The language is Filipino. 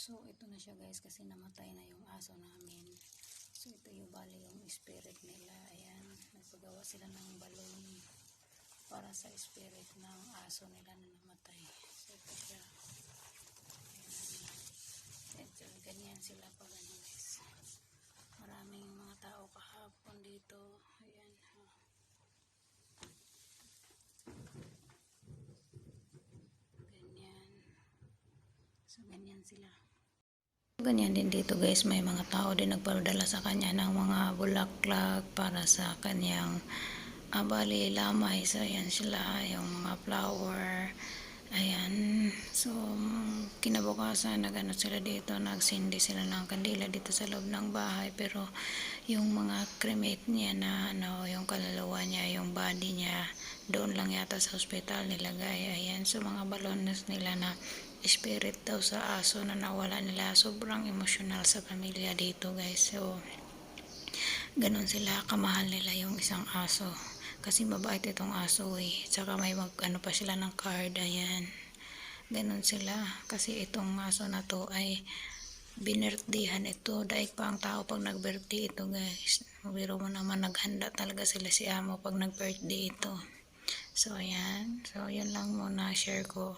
So, ito na siya guys kasi namatay na yung aso namin. So, ito yung bali yung spirit nila. Ayan, nagpagawa sila ng balloon para sa spirit ng aso nila na namatay. So, ito siya. Ayan. Ito, ganyan sila pag ano guys. Maraming mga tao kahapon dito. Ayan. oh. Ganyan. So, ganyan sila. Ganyan din dito guys, may mga tao din nagpadala sa kanya ng mga bulaklak para sa kanyang abali lamay. So ayan sila, yung mga flower. Ayan. So kinabukasan nagano sila dito, nagsindi sila ng kandila dito sa loob ng bahay. Pero yung mga cremate niya na ano, yung kaluluwa niya, yung body niya, doon lang yata sa hospital nilagay. Ayan. So mga balones nila na spirit daw sa aso na nawala nila. Sobrang emotional sa pamilya dito guys. So, ganun sila kamahal nila yung isang aso. Kasi mabait itong aso eh. Tsaka may mag, ano pa sila ng card. Ayan. Ganun sila. Kasi itong aso na to ay binirthdihan ito. Daig pa ang tao pag nag-birthday ito guys. Biro mo naman naghanda talaga sila si amo pag nag-birthday ito. So, ayan. So, yun lang muna share ko.